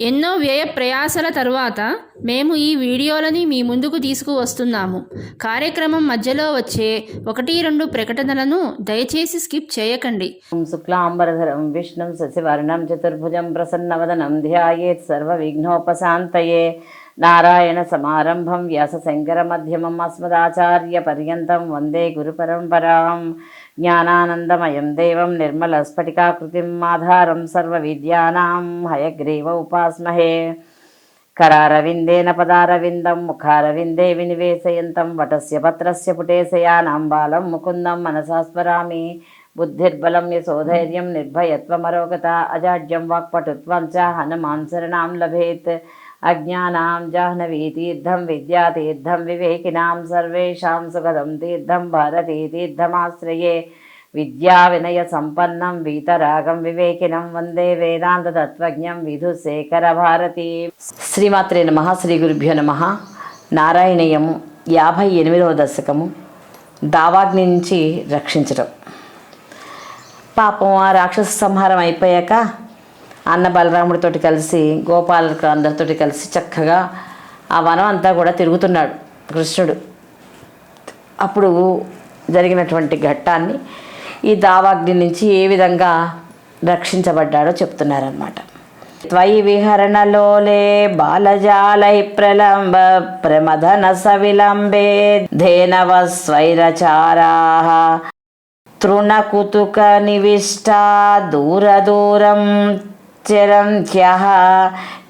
ఎన్నో వ్యయ ప్రయాసల తరువాత మేము ఈ వీడియోలని మీ ముందుకు తీసుకువస్తున్నాము. కార్యక్రమం మధ్యలో వచ్చే ఒకటి రెండు ప్రకటనలను దయచేసి స్కిప్ చేయకండి. శుక్లాంబరధరం విష్ణుం శశివర్ణం చతుర్భుజం ప్రసన్నవదనం ధ్యాయేత్ సర్వవిఘ్నోపశాంతయే. నారాయణ సమారంభం వ్యాస శంకర మధ్యమం అస్మదాచార్య పర్యంతం వందే గురు పరంపరాం. జ్ఞానానందమయం దేవం నిర్మలస్ఫటికాకృతిం ఆధారం సర్వవిద్యానాం హయగ్రీవ ఉపాస్మహే. కరారవిందేన పదారవిందం ముఖారవిందే వినివేశయంతం వటస్య పత్రస్య పుటేశయానాం బాలం ముకుందం మనసాస్మరామి. బుద్ధిర్బలం యశోధైర్యం నిర్భయత్వమరోగత అజాడ్యం వాక్పటుత్వం చ హనుమాన్ శరణాం లభేత్. అజ్ఞానాం జాహ్నవీ తీర్థం విద్యాతీర్థం వివేకినాం సర్వేషాం సుగదం తీర్థం భారతీ తీర్థమాశ్రయే. విద్యా వినయ సంపన్నం వీతరాగం వివేకినం వందే వేదాంత తత్వజ్ఞం విధుశేఖర భారతి. శ్రీమాత్రే నమ శ్రీ గురుభ్యో నమ. నారాయణీయము యాభై ఎనిమిదవ దశకము దావాగ్ని నుంచి రక్షించడం పాపం ఆ రాక్షస సంహారం అయిపోయాక అన్న బలరాముడితో కలిసి గోపాలకు అందరితో కలిసి చక్కగా ఆ వనం అంతా కూడా తిరుగుతున్నాడు కృష్ణుడు. అప్పుడు జరిగినటువంటి ఘట్టాన్ని ఈ దావాగ్ని నుంచి ఏ విధంగా రక్షించబడ్డాడో చెప్తున్నారనమాట త్వయి విహరణలోలే బాలజాలై ప్రలంబ ప్రమదన సవిలంబే ధేనవ స్వైరచారా. తృణకుతుక నివిష్టా దూరదూరం चरं ह्यः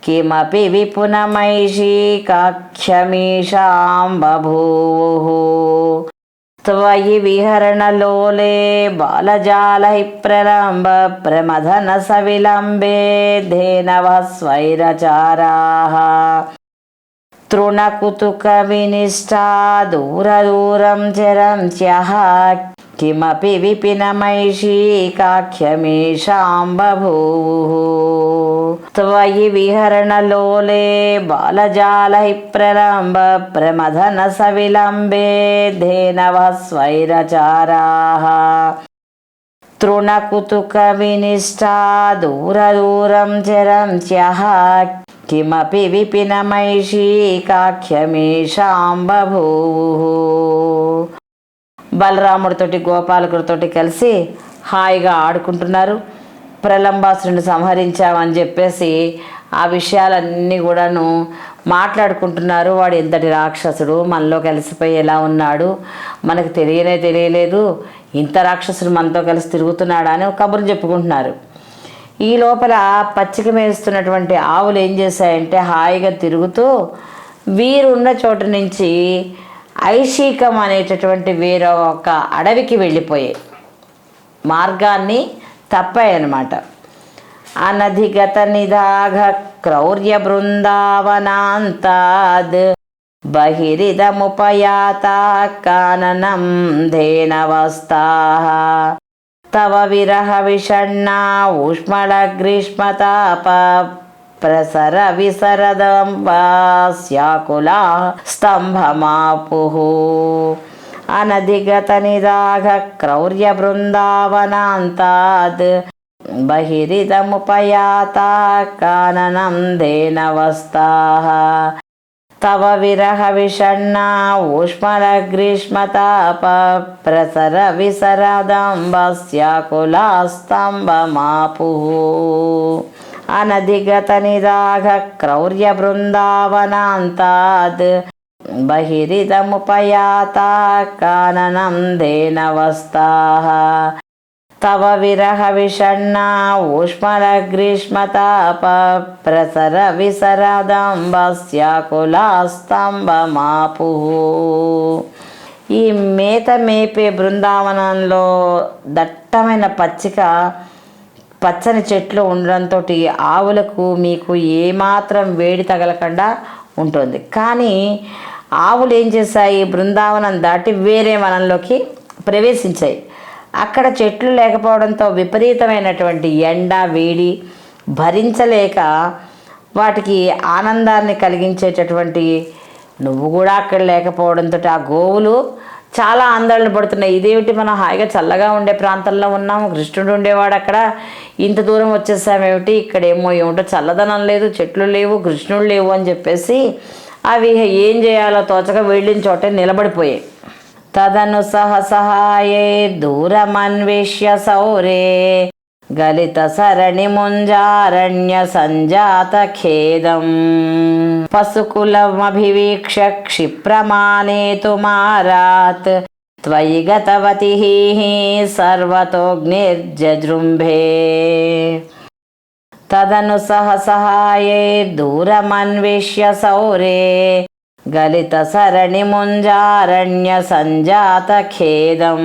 किमपि विपुनमैषीकाख्यमीषां बभूवुः त्वयि विहरणलोले बालजालैः प्रलम्ब प्रमथनसविलम्बे धेनवः स्वैरचाराः तृणकुतुकविनिष्ठा दूरदूरं चरं ह्यः కిమపి విపినమైషీకాఖ్యమీషాం బూ త్వయి విహరణలోలే బాలజాలై ప్రలంబ ప్రమథన సవిలంబే ధేనవ స్వైరచారా తృణకుతుక తృణకుతుకవినిష్టా దూరదూరం చరంత్యః కిమపి విపినమైషీకాఖ్యమీషాం బూ బలరాముడితోటి గోపాలకుడితోటి కలిసి హాయిగా ఆడుకుంటున్నారు. ప్రలంబాసురుని సంహరించామని చెప్పేసి ఆ విషయాలన్నీ కూడాను మాట్లాడుకుంటున్నారు. వాడు ఎంతటి రాక్షసుడు మనలో కలిసిపోయి ఎలా ఉన్నాడు మనకు తెలియనే తెలియలేదు. ఇంత రాక్షసుడు మనతో కలిసి తిరుగుతున్నాడా అని కబుర్లు చెప్పుకుంటున్నారు. ఈ లోపల పచ్చిక మేస్తున్నటువంటి ఆవులు ఏం చేశాయంటే హాయిగా తిరుగుతూ వీరున్న చోటు నుంచి ఐషికం అనేటటువంటి వేరే ఒక అడవికి వెళ్ళిపోయాయి మార్గాన్ని తప్పాయన్నమాట అనధిగత నిదాఘ క్రౌర్య బృందావనాంతాద్ బహిరిదముపయాత కాననం ధేనవస్థా తవ విరహ విషణ్ణా ఊష్మళ గ్రీష్మతాప ప్రసర విసరదం వాస్యాకులా స్తంభమాపుః అనధిగత నిరాఘ క్రౌర్య బృందావనాంతాద్ బహిరిదముపయాత కాననం దేనవస్తాః తవ విరహ విషణ్ణా ఊష్మల గ్రీష్మతాప ప్రసర విసరదంబస్యాకులా స్తంభమాపు క్రౌర్య బృందావనాంతాద్ బహిరిదముపయాత కాననం దేనవస్తాః తవ విరహ విషణ్ణా ఊష్మల గ్రీష్మతాప ప్రసర విసరదంబస్యాకులా స్తంభమాపు ఈ మేత మేపే బృందావనంలో దట్టమైన పచ్చిక పచ్చని చెట్లు ఉండడంతో ఆవులకు మీకు ఏమాత్రం వేడి తగలకుండా ఉంటుంది. కానీ ఆవులు ఏం చేశాయి? బృందావనం దాటి వేరే వనంలోకి ప్రవేశించాయి. అక్కడ చెట్లు లేకపోవడంతో విపరీతమైనటువంటి ఎండ వేడి భరించలేక వాటికి ఆనందాన్ని కలిగించేటటువంటి నువ్వు కూడా అక్కడ లేకపోవడంతో ఆ గోవులు చాలా ఆందోళన పడుతున్నాయి. ఇదేమిటి మనం హాయిగా చల్లగా ఉండే ప్రాంతంలో ఉన్నాము కృష్ణుడు ఉండేవాడు అక్కడ ఇంత దూరం వచ్చేసామేమిటి ఇక్కడ ఏమో ఏమిటో చల్లదనం లేదు చెట్లు లేవు కృష్ణుడు లేవు అని చెప్పేసి అవి ఏం చేయాలో తోచక వెళ్ళిన చోటే నిలబడిపోయాయి. తదను సహసహాయే దూరమన్వేష్య సౌరే. గలిత సరణి ముంజారణ్య సంజాత ఖేదం. పశుకులమభివీక్ష క్షిప్రమానేతు మారాత్ త్వయి గతవతి సర్వతోగ్నిర్జృంభే తదను సహసహాయే దూరమన్వేష్య సౌరే గలిత సరణి ముంజారణ్య సంజాత ఖేదం.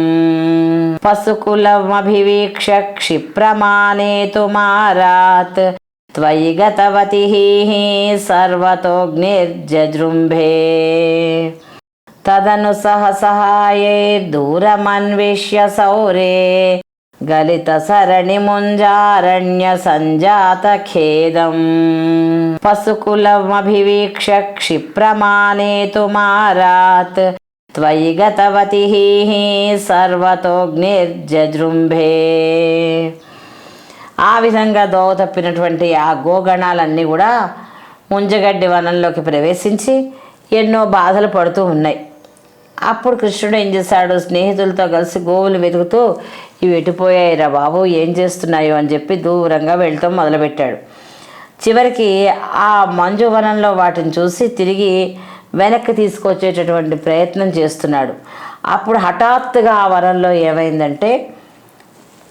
పశుకులమభివీక్ష క్షిప్రమానేతు మారాత్. త్వయి గతవతి గలిత సరణి ముంజారణ్య సంజాత ఖేదం. పశుకులమభివీక్ష క్షిప్రమానేతు మారాత్. త్వయి గతవతి సర్వతోగ్నిర్జృంభే ఆ విధంగా దోవ తప్పినటువంటి ఆ గోగణాలన్నీ కూడా ముంజగడ్డి వనంలోకి ప్రవేశించి ఎన్నో బాధలు పడుతూ ఉన్నాయి. అప్పుడు కృష్ణుడు ఏం చేశాడు? స్నేహితులతో కలిసి గోవులు వెతుకుతూ ఇవి ఎటుపోయాయిరా బాబు? ఏం చేస్తున్నాయో? అని చెప్పి దూరంగా వెళ్తాం మొదలుపెట్టాడు. చివరికి ఆ మంజు వనంలో వాటిని చూసి తిరిగి వెనక్కి తీసుకొచ్చేటటువంటి ప్రయత్నం చేస్తున్నాడు. అప్పుడు హఠాత్తుగా ఆ వనంలో ఏమైందంటే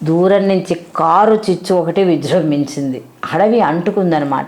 దూరం నుంచి కారు చిచ్చు ఒకటి విజృంభించింది. అడవి అంటుకుందనమాట.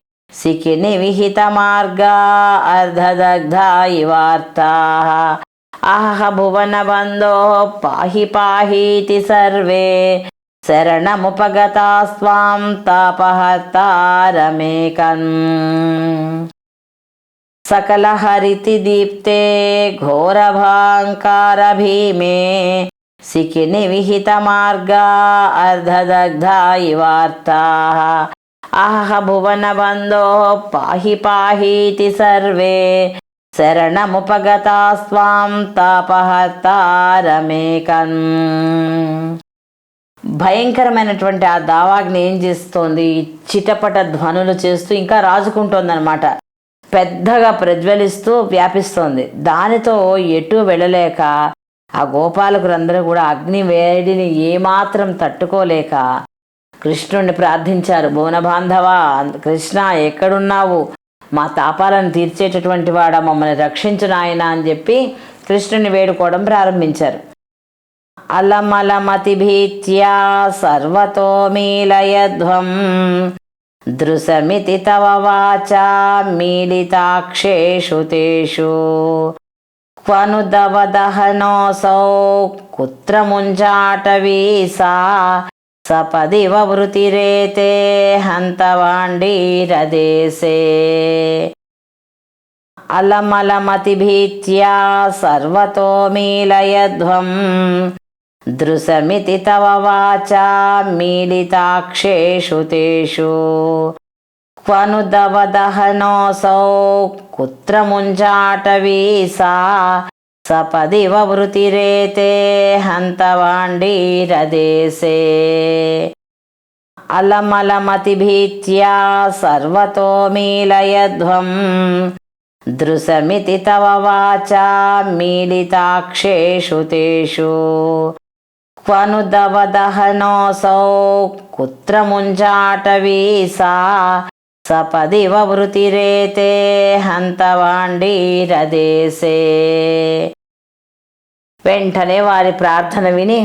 సర్వే శరణముపగతా స్వాం తాపహర్తారమేకం సకల హరితి దీప్తే ఘోరభాంకార భీమే సికిని విహిత మార్గా అర్ధదగ్ధా ఇవార్తా అహ భువన బంధో అహ భువన బంధో పాహి పాహీతి సర్వే. శరణముపగతా స్వాం తాపహర్తారమేకం భయంకరమైనటువంటి ఆ దావాగ్ని ఏం చేస్తోంది? చిటపట ధ్వనులు చేస్తూ ఇంకా రాజుకుంటోందనమాట పెద్దగా ప్రజ్వలిస్తూ వ్యాపిస్తోంది. దానితో ఎటు వెళ్ళలేక ఆ గోపాలకులందరూ కూడా అగ్ని వేడిని ఏమాత్రం తట్టుకోలేక కృష్ణుణ్ణి ప్రార్థించారు. భువన బాంధవ కృష్ణ ఎక్కడున్నావు? మా తాపాలను తీర్చేటటువంటి వాడా మమ్మల్ని రక్షించు నాయన అని చెప్పి కృష్ణుని వేడుకోవడం ప్రారంభించారు. అలమలమతిభీత్యా సర్వతో మీలయధ్వం. దృశమితి తవ వాచ మీలితాక్షేషు తేషు. క్వనుదవదహనోసౌ కుత్ర ముంజాటవీసా సపదివ వృతిరేతే హంతవాండీరదేశే. అలమలమతిభీత్యా సర్వతో మీలయధ్వం దృశమితి తవ వాచా మీలితాక్షేషు తేషు. క్వనుదవదహనోసౌ కుత్ర ముంజాటవీసా సపదివ వృతిరేతే హంతవాండీరదేశే. అలమలమతిభీత్యా సర్వతో మీలయధ్వం దృశమితి తవ వాచా మీలితాక్షేషు తేషు. క్వనుదవదహనోసౌ కుత్ర ముంజాటవీసా సపదివ వృతిరేతే హంతవాండీరదేశే. వెంటనే వారి ప్రార్థన విని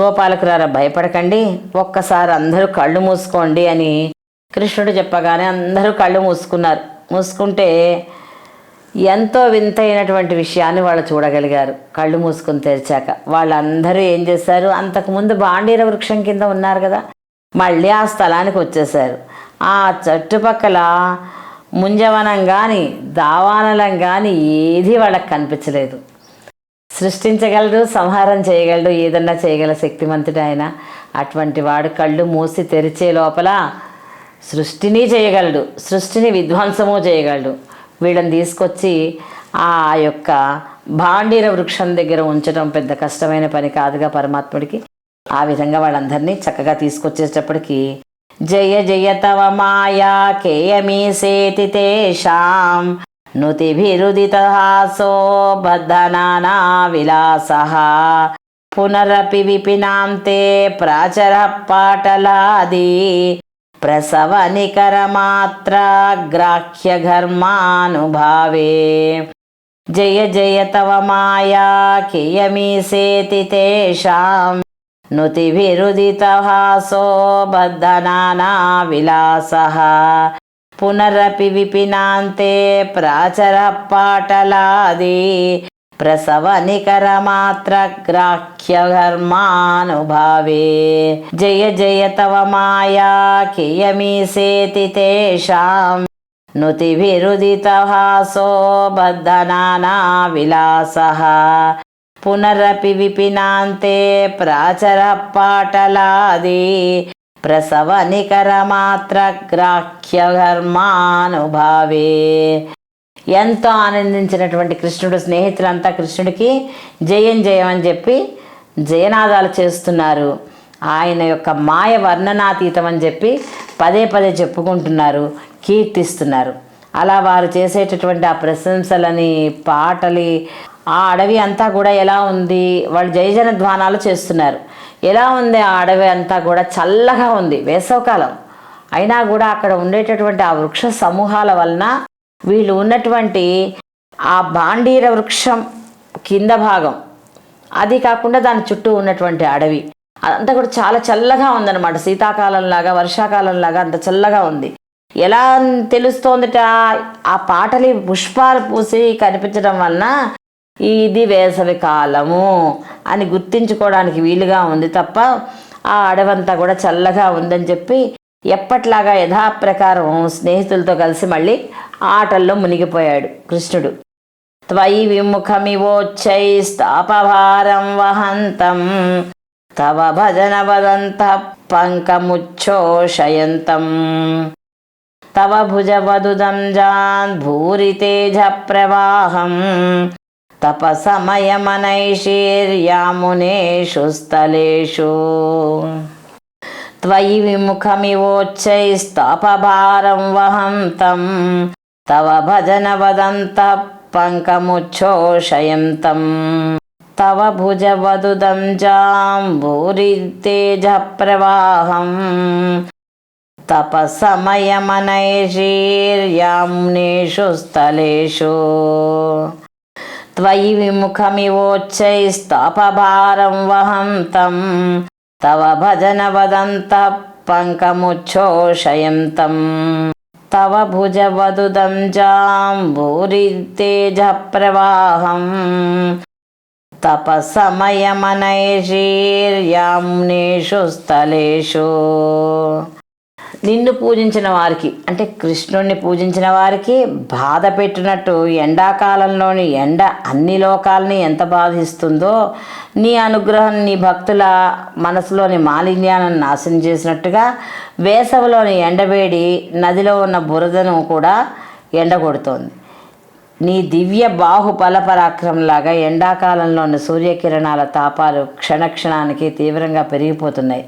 గోపాలకులారా భయపడకండి. ఒక్కసారి అందరూ కళ్ళు మూసుకోండి అని కృష్ణుడు చెప్పగానే అందరూ కళ్ళు మూసుకున్నారు. మూసుకుంటే ఎంతో వింతైనటువంటి విషయాన్ని వాళ్ళు చూడగలిగారు. కళ్ళు మూసుకుని తెరిచాక వాళ్ళందరూ ఏం చేశారు? అంతకుముందు బాండీర వృక్షం కింద ఉన్నారు కదా మళ్ళీ ఆ స్థలానికి వచ్చేసారు ఆ చుట్టుపక్కల ముంజవనం కానీ దావానలం కానీ ఏది వాళ్ళకి కనిపించలేదు. సృష్టించగలడు సంహారం చేయగలడు ఏదన్నా చేయగల శక్తిమంతుడు ఆయన. అటువంటి వాడు కళ్ళు మూసి తెరిచే లోపల సృష్టిని చేయగలడు సృష్టిని విధ్వంసము చేయగలడు. వీళ్ళని తీసుకొచ్చి ఆ యొక్క భాండీర వృక్షం దగ్గర ఉంచడం పెద్ద కష్టమైన పని కాదుగా పరమాత్ముడికి. ఆ విధంగా వాళ్ళందరినీ చక్కగా తీసుకొచ్చేటప్పటికి జయ జయ తవ మాయా కేయమీసేతి తేషాం నుతిభిరుదితహాసో బద్ధనానా విలాస పునరపి విపినాం తే ప్రాచర పాటలాది ప్రసవ నికరమాత్ర గ్రాహ్య ఘర్మానుభావే. జయ జయ తవ మాయా కియమీసేతి తేషాం నుతిభిరుదితహాసో బద్ధనానా విలాస పునరపి విపినాంతే ప్రాచర పాటలాది ప్రసవ నికరమాత్ర గ్రాహ్య ఘర్మానుభావే పునరపి విపినాంతే ప్రాచర పాటలాది ప్రసవ నికరమాత్ర గ్రాహ్య ఘర్మానుభావే ఎంతో ఆనందించినటువంటి కృష్ణుడు స్నేహితులంతా కృష్ణుడికి జయం జయం అని చెప్పి జయనాదాలు చేస్తున్నారు. ఆయన యొక్క మాయ వర్ణనాతీతం అని చెప్పి పదే పదే చెప్పుకుంటున్నారు కీర్తిస్తున్నారు. అలా వారు చేసేటటువంటి ఆ ప్రశంసలని పాటలి ఆ అడవి అంతా కూడా ఎలా ఉంది? వాళ్ళు జయజన ధ్వానాలు చేస్తున్నారు. ఎలా ఉంది ఆ అడవి అంతా కూడా చల్లగా ఉంది వేసవకాలం. అయినా కూడా అక్కడ ఉండేటటువంటి ఆ వృక్ష సమూహాల వలన వీళ్ళు ఉన్నటువంటి ఆ బాండీర వృక్షం కింద భాగం. అది కాకుండా దాని చుట్టూ ఉన్నటువంటి అడవి. అదంతా కూడా చాలా చల్లగా ఉందన్నమాట. శీతాకాలంలాగా వర్షాకాలంలాగా అంత చల్లగా ఉంది. ఎలా తెలుస్తోందిట? ఆ పాటలి పుష్పాలు పూసి కనిపించడం వలన ఇది వేసవి కాలము అని గుర్తించుకోవడానికి వీలుగా ఉంది తప్ప ఆ అడవంతా కూడా చల్లగా ఉందని చెప్పి ఎప్పట్లాగా యథాప్రకారం స్నేహితులతో కలిసి మళ్ళీ ఆటల్లో మునిగిపోయాడు కృష్ణుడు. త్వయి విముఖమివోచ్చైస్తాపభారం వహంతం తవ భజన వదంత పంకముచ్చోషయంతం. తవ భుజవదుదం జాన్ భూరి తేజ ప్రవాహం తపసమయమనైషీర్యామునేషు స్థలేషు. త్వయి విముఖమివోచ్చైస్తాపభారం వహంతం తవ భజన వదంత పంకముచ్చోషయంతం. తవ భుజవదుదం జాంబూరితేజప్రవాహం తపసమయమనైషీర్యామునేషు స్థలేషు. त्वयि विमुखमिवोच्चैस्तपभारं वहं तं तव भजनवदन्तः पङ्कमुच्छोषयन्तं तव भुजवदुदं जाम्भूरितेजप्रवाहम् तपसमयमनैशीर्याम्नेषु स्थलेषु నిన్ను పూజించిన వారికి అంటే కృష్ణుణ్ణి పూజించిన వారికి బాధ పెట్టినట్టు ఎండాకాలంలోని ఎండ అన్ని లోకాలని ఎంత బాధిస్తుందో నీ అనుగ్రహం నీ భక్తుల మనసులోని మాలిన్యాలను నాశనం చేసినట్టుగా వేసవిలోని ఎండవేడి నదిలో ఉన్న బురదను కూడా ఎండగొడుతోంది. నీ దివ్య బాహుబల పరాక్రమంలాగా ఎండాకాలంలోని సూర్యకిరణాల తాపాలు క్షణక్షణానికి తీవ్రంగా పెరిగిపోతున్నాయి.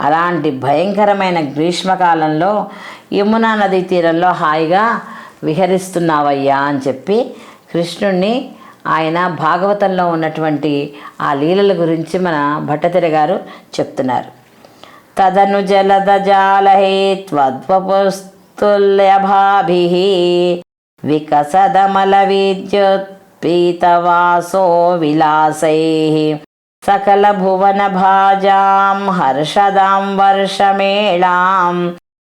అలాంటి భయంకరమైన గ్రీష్మకాలంలో యమునా నదీ తీరంలో హాయిగా విహరిస్తున్నావయ్యా అని చెప్పి కృష్ణుణ్ణి ఆయన భాగవతంలో ఉన్నటువంటి ఆ లీలల గురించి మన భట్టతిరి గారు చెప్తున్నారు. తదను జలదజాలహే త్వద్వపుస్తుల్యభాభి వికసదమల విద్యుత్పీతవాసో విలాసై सकलभुवनभाजां हर्षदां वर्षमेलां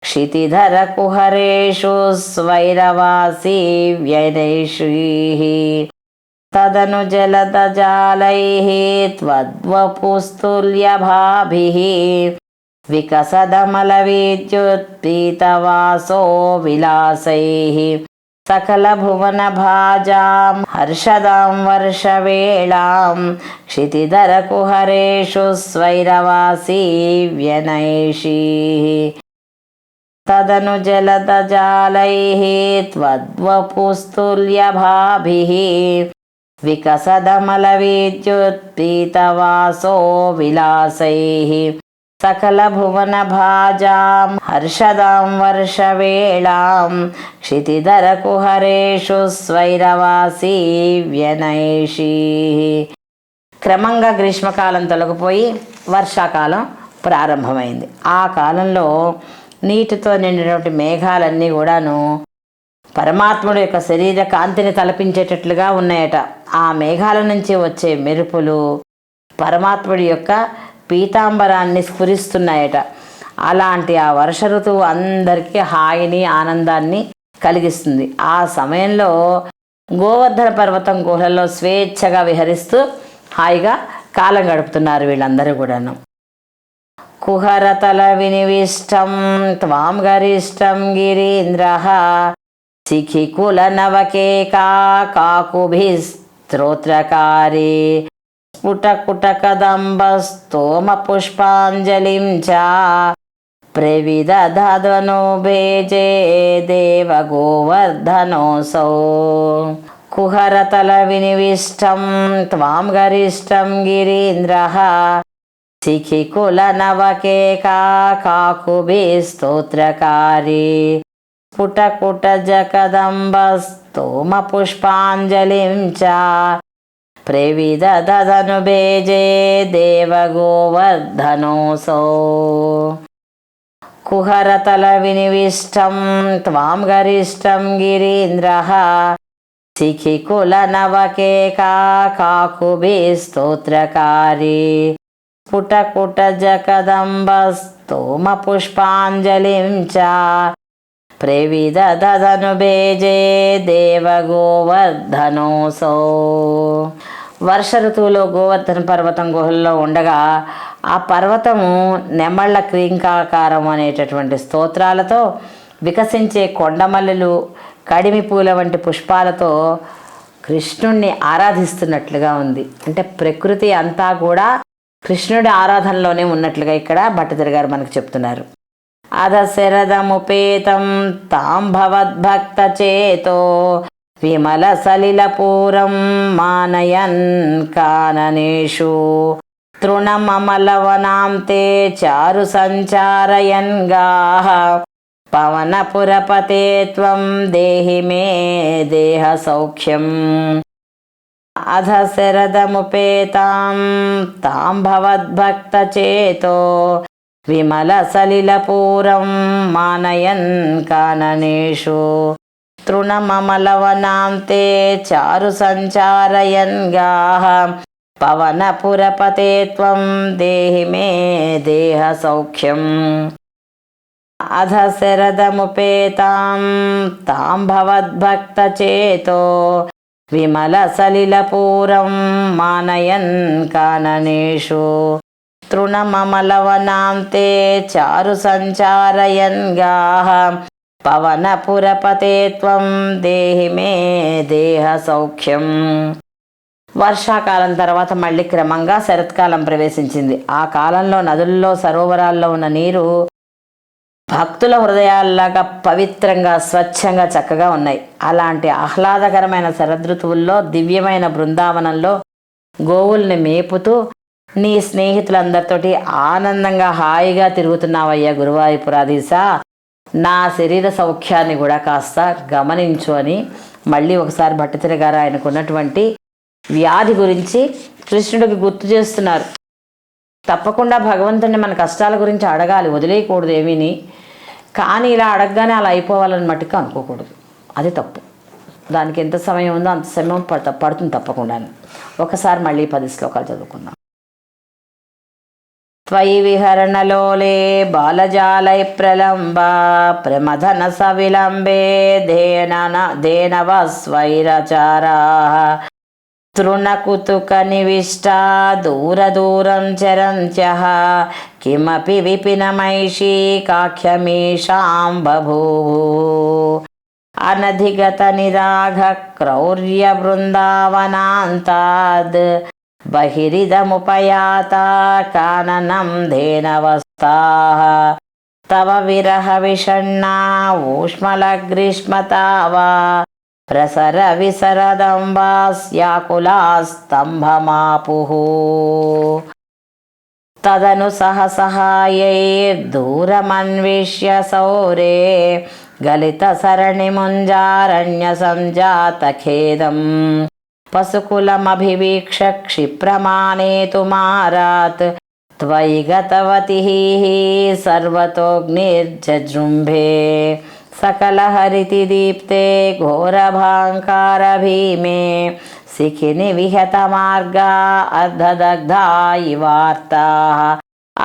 क्षितिधर कुहरेषु स्वैरवासी व्यनैषु तदनु जलदजालैः त्वद्वपुस्तुल्यभाभिः विकसदमलविद्युत्पीतवासो विलासैः सकलभुवनभाजां हर्षदां वर्षवेळां क्षितिधरकुहरेषु स्वैरवासी व्यनैषीः तदनु जलदजालैः त्वद्वपुस्तुल्यभाभिः विकसदमलविद्युत्पीतवासो विलासैः सकलभुवनभाजां हर्षदां वर्षवेळां क्षितिधरकुहरेषु స్వైరవాసి వ్యనైషీः క్రమంగా గ్రీష్మకాలం తొలగిపోయి వర్షాకాలం ప్రారంభమైంది ఆ కాలంలో నీటితో నిండినటువంటి మేఘాలన్నీ కూడాను పరమాత్ముడు యొక్క శరీర కాంతిని తలపించేటట్లుగా ఉన్నాయట ఆ మేఘాల నుంచి వచ్చే మెరుపులు పరమాత్ముడి యొక్క పీతాంబరాన్ని స్ఫురిస్తున్నాయట. అలాంటి ఆ వర్ష ఋతువు అందరికీ హాయిని ఆనందాన్ని కలిగిస్తుంది. ఆ సమయంలో గోవర్ధన పర్వతం గుహలలో స్వేచ్ఛగా విహరిస్తూ హాయిగా కాలం గడుపుతున్నారు వీళ్ళందరూ కూడాను. కుహరతల వినివిష్టం త్వాం గరిష్టం గిరీంద్ర శిఖికుల నవకేకా కాకుభిస్త్రోత్రకారి స్ఫుటకుటకదంబస్తోమ పుష్పాంజలిం చ ప్రవిదధను భేజే దేవ గోవర్ధనోసౌ కుహరతల వినివిష్టం త్వాం గరిష్టం గిరీంద్ర శిఖికుల నవకేకా కాకుభిస్తోత్రకారి స్ఫుటకుట జకదంబస్తోమ పుష్పాంజలిం చ. ప్రవిదధను భేజే దేవ గోవర్ధనోసౌ కుహరతల వినివిష్టం త్వాం వర్ష ఋతువులో గోవర్ధన పర్వతం గుహల్లో ఉండగా ఆ పర్వతము నెమళ్ళ క్రీంకాకారం అనేటటువంటి స్తోత్రాలతో వికసించే కొండమల్లెలు కడిమి పూల వంటి పుష్పాలతో కృష్ణుణ్ణి ఆరాధిస్తున్నట్లుగా ఉంది. అంటే ప్రకృతి అంతా కూడా కృష్ణుడి ఆరాధనలోనే ఉన్నట్లుగా ఇక్కడ భట్టతిరి గారు మనకు చెప్తున్నారు. అధ శరదముపేతం తాం భవద్భక్త చేతో విమల సలిలపూరం మానయన్ కాననేషు. తృణమమలవనాం తే చారు సంచారయన్ గాః పవనపురపతే త్వం దేహి మే దేహ సౌఖ్యం. అధ శరదముపేతాం తాం భవద్భక్తచేతో విమల సలిలపూరం మానయన్ కాననేషు. తృణమమలవనాం తే చారు సంచారయన్ గాః పవనపురపతే త్వం దేహి మే దేహ సౌఖ్యం. అధ శరదముపేతాం తాం భవద్భక్తచేతో చేతో విమల సలిలపూరం మానయన్ కాననేషు. తృణమమలవనాం తే చారు సంచారయన్ గాః పవనపురపతే త్వం దేహి మే దేహ సౌఖ్యం. వర్షాకాలం తర్వాత మళ్ళీ క్రమంగా శరత్కాలం ప్రవేశించింది. ఆ కాలంలో నదుల్లో సరోవరాల్లో ఉన్న నీరు భక్తుల హృదయాల్లాగా పవిత్రంగా స్వచ్ఛంగా చక్కగా ఉన్నాయి. అలాంటి ఆహ్లాదకరమైన శరదృతువుల్లో దివ్యమైన బృందావనంలో గోవుల్ని మేపుతూ నీ స్నేహితులందరితోటి ఆనందంగా హాయిగా తిరుగుతున్నావయ్యా గురువాయూపురాధీశ నా శరీర సౌఖ్యాన్ని కూడా కాస్త గమనించు అని మళ్ళీ ఒకసారి భట్టితిరి గారు ఆయనకున్నటువంటి వ్యాధి గురించి కృష్ణుడికి గుర్తు చేస్తున్నారు. తప్పకుండా భగవంతుడిని మన కష్టాల గురించి అడగాలి వదిలేయకూడదు ఏమీని. కానీ ఇలా అడగగానే అలా అయిపోవాలని మట్టుకు అనుకోకూడదు. అది తప్పు. దానికి ఎంత సమయం ఉందో అంత సమయం పడుతుంది తప్పకుండా ఒకసారి మళ్ళీ పది శ్లోకాలు చదువుకుందాం. त्वयि विहरणलोले बालजालै प्रलम्बा प्रमथन सविलम्बे धेनन धेनवस्वैरचाराः तृणकुतुकनिविष्टा दूरदूरं चरन्त्यः किमपि विपिनमैषी काख्यमीषां बभूव अनधिगतनिराघक्रौर्यवृन्दावनान्ताद् बहिरिदमुपयाता काननं धेनवस्ताः तव विरहविषण्णा ऊष्मलग्रीष्मता वा प्रसरविसरदं वा स्याकुलास्तम्भमापुः तदनु सहसहायैर्दूरमन्विष्य सौरे गलितसरणिमुञ्जारण्यसञ्जातखेदम् पशुकुलमभिवीक्ष क्षिप्रमाणेतुमारात् त्वयि गतवतिः सर्वतोऽग्निर्जृम्भे सकलहरितिदीप्ते घोरभाङ्कारभीमे शिखिनि विहतमार्गा अर्धदग्धा इवार्ताः।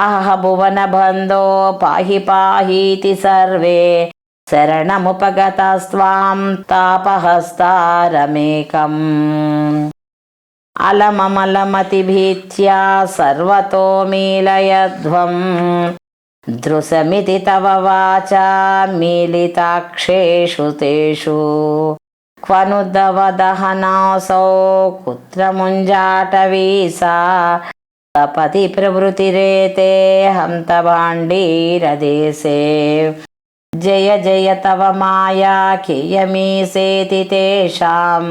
अहः भुवनबन्धो, पाहि पाहीति सर्वे శరణముపగతస్వాం తాపహస్తారమేకం అలమమలమతిభీత్యా సర్వతో మీలయధ్వం దృశమితి తవ వాచ మీలితాక్షేషు తేషు క్వనుదవదహనాసౌ కుత్ర ముంజాటవీసా తపతి ప్రవృతిరేతే హంతభాండీరదేశే जय जय तव माया कियमीसेति तेषां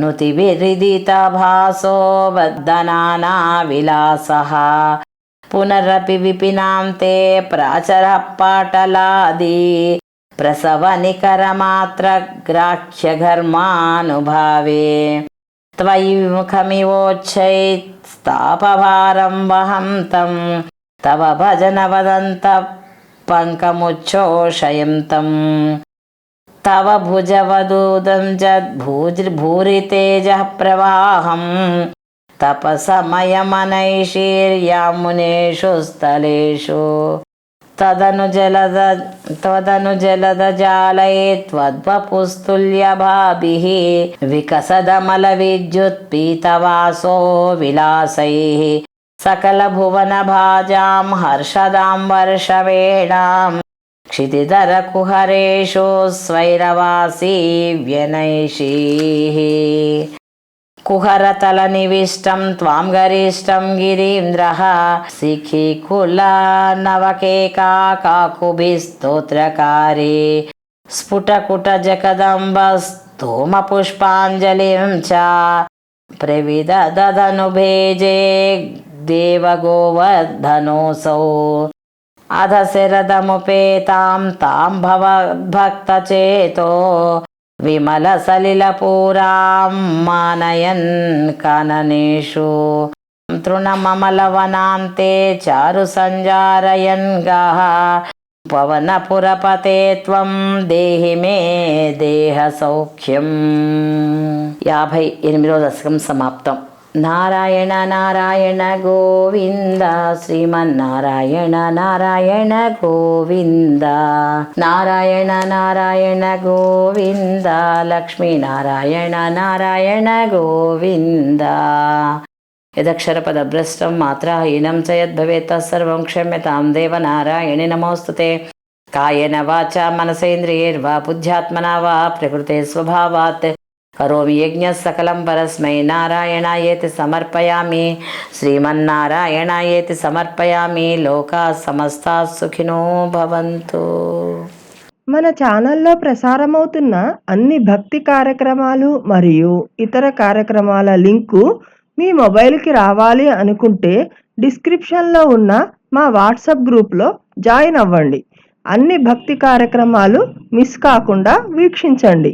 नुतिविरिदितभासो वदनाना विलासः पुनरपि विपिनां ते प्राचरः पाटलादि प्रसवनिकरमात्रग्राह्यघर्मानुभावे त्वयि विमुखमिवोच्छैस्तापभारं वहं तं तव भजन वदन्तः पङ्कमुच्छोषयन्तम् तव भुजवदूदं जद्भूर्भूरितेजः प्रवाहं तपसमयमनैशीर्यामुनेषु स्थलेषु तदनु जलद त्वदनु जलदजालये त्वद्वपुस्तुल्यभाभिः विकसदमलविद्युत्पीतवासो विलासैः सकलभुवनभाजां हर्षदां वर्षवेणां क्षितिधरकुहरेषु स्वैरवासी व्यनैषीः कुहरतलनिविष्टं त्वां गरिष्ठं गिरीन्द्रः शिखिकुला नवकेका काकुभिस्तोत्रकारे स्फुटकुटजकदम्बस्तोमपुष्पाञ्जलिं च प्रविदधनुभेजे देवगोवर्धनोऽसौ अध शरदमुपेतां तां भवद्भक्तचेतो विमलसलिलपूरां मानयन् काननेषु तृणममलवनान्ते चारु सञ्जारयन् गाः पवनपुरपते त्वं देहि मे देहसौख्यम् याभै एनिमिदो दशकं समाप्तम् నారాయణ నారాయణ గోవింద. శ్రీమన్నారాయణ నారాయణ గోవింద. నారాయణ నారాయణ గోవింద. లక్ష్మీనారాయణ నారాయణ గోవింద. యదక్షరపదభ్రష్టం మాత్రాహీనం చ యద్భవేత్ తత్సర్వం క్షమ్యతాం దేవనారాయణి నమోస్తుతే. కాయేన వాచ మనసేంద్రియైర్వా బుద్ధ్యాత్మనా వా ప్రకృతే స్వభావాత్. కరోమి యజ్ఞ సకలం పరస్మై నారాయణాయేతి సమర్పయామి. శ్రీమన్నారాయణాయేతి సమర్పయామి. లోకా సమస్తా సుఖినో భవంతు. మన ఛానల్లో ప్రసారమవుతున్న అన్ని భక్తి కార్యక్రమాలు మరియు ఇతర కార్యక్రమాల లింకు మీ మొబైల్కి రావాలి అనుకుంటే డిస్క్రిప్షన్లో ఉన్న మా వాట్సాప్ గ్రూప్లో జాయిన్ అవ్వండి. అన్ని భక్తి కార్యక్రమాలు మిస్ కాకుండా వీక్షించండి.